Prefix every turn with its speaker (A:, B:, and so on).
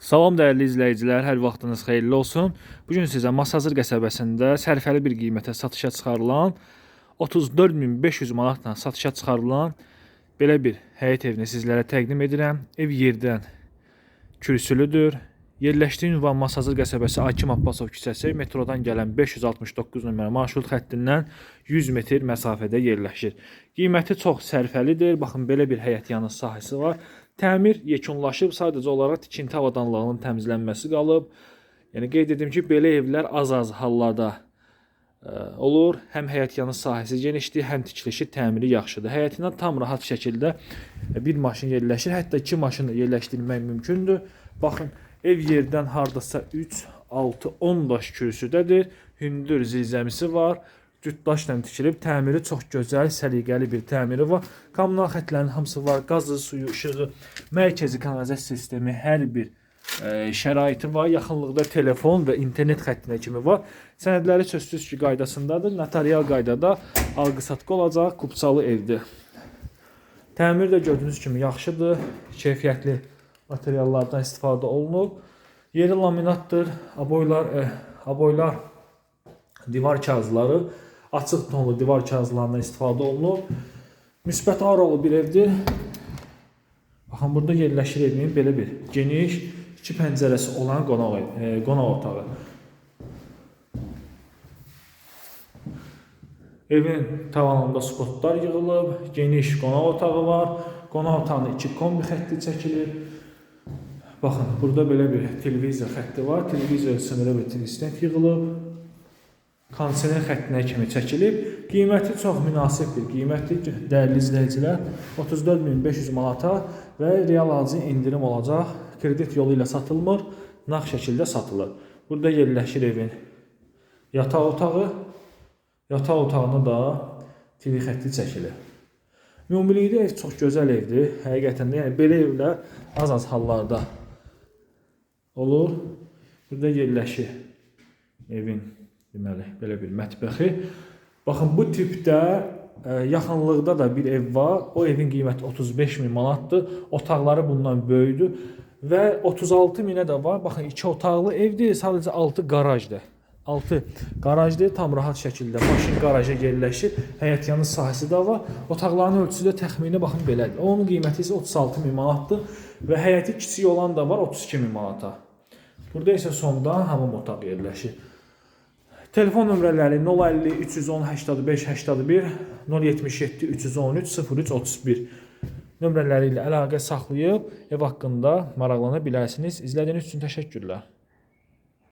A: Salam dəyərli izləyicilər, hər vaxtınız xeyirli olsun. Bu gün sizə Masazır qəsəbəsində sərfəli bir qiymətə satışa çıxarılan 34500 manatla satışa çıxarılan belə bir həyət evini sizlərə təqdim edirəm. Ev yerdən kürsülüdür. Yerləşdiyi ünvan Masazır qəsəbəsi Akim Abbasov küçəsi metrodan gələn 569 nömrə marşrut xəttindən 100 metr məsafədə yerləşir. Qiyməti çox sərfəlidir. Baxın belə bir həyət yanı sahəsi var. Təmir yekunlaşıb, sadəcə olaraq tikinti avadanlığının təmizlənməsi qalıb. Yəni qeyd edim ki, belə evlər az-az hallarda ə, olur. Həm həyət yanı sahəsi genişdir, həm tikilişi, təmiri yaxşıdır. Həyətinə tam rahat şəkildə bir maşın yerləşir, hətta iki maşını yerləşdirmək mümkündür. Baxın, ev yerdən hardasa 3, 6, 10 daş kürsüdədir. Hündür zilzəmisi var. Cütdaşla tikilib, təmiri çox gözəl, səliqəli bir təmiri var. Kommunal xətlərin hamısı var, qazı, suyu, işığı, mərkəzi kanalizasiya sistemi, hər bir e, şəraiti var. Yaxınlıqda telefon və internet xəttinə kimi var. Sənədləri sözsüz ki, qaydasındadır. Notarial qaydada alqı-satqı olacaq, kupçalı evdir. Təmir də gördüyünüz kimi yaxşıdır. Keyfiyyətli materiallardan istifadə olunub. Yeri laminatdır. Aboylar, e, aboylar divar kağızları, açıq tonlu divar kağızlarından istifadə olunub. Müsbət auralı bir evdir. Baxın, burada yerləşir evin belə bir geniş, iki pəncərəsi olan qonaq, e, qonaq otağı. Evin tavanında spotlar yığılıb, geniş qonaq otağı var. Qonaq otağına iki kombi xətti çəkilir. Baxın, burada belə bir televizor xətti var. Televizor sınırı və televizor yığılıb. Kondisioner xəttinə kimi çəkilib. Qiyməti çox münasib bir qiymətdir. Dəyərli izləyicilər, 34500 manata və real alıcı indirim olacaq. Kredit yolu ilə satılmır, nağd şəkildə satılır. Burada yerləşir evin yataq otağı. Yataq otağına da TV xətti çəkilir. Ümumilikdə ev çox gözəl evdir. Həqiqətən də yəni belə evlər az-az hallarda olur. Burada yerləşir evin deməli belə bir mətbəxi. Baxın bu tipdə ə, yaxınlıqda da bir ev var. O evin qiyməti 35 min manatdır. Otaqları bundan böyükdür və 36 minə də var. Baxın 2 otaqlı evdir, sadəcə 6 qarajdır. 6 qarajdır, tam rahat şəkildə maşın qaraja yerləşir. Həyət yanı sahəsi də var. Otaqların ölçüsü də təxmini baxın belədir. Onun qiyməti isə 36 min manatdır və həyəti kiçik olan da var 32 min manata. Burada isə sonda hamam otaq yerləşir. Telefon nömrələri 050 310 85 81 077 313 03 31 nömrələri ilə əlaqə saxlayıb ev haqqında maraqlana bilərsiniz. İzlədiyiniz üçün təşəkkürlər.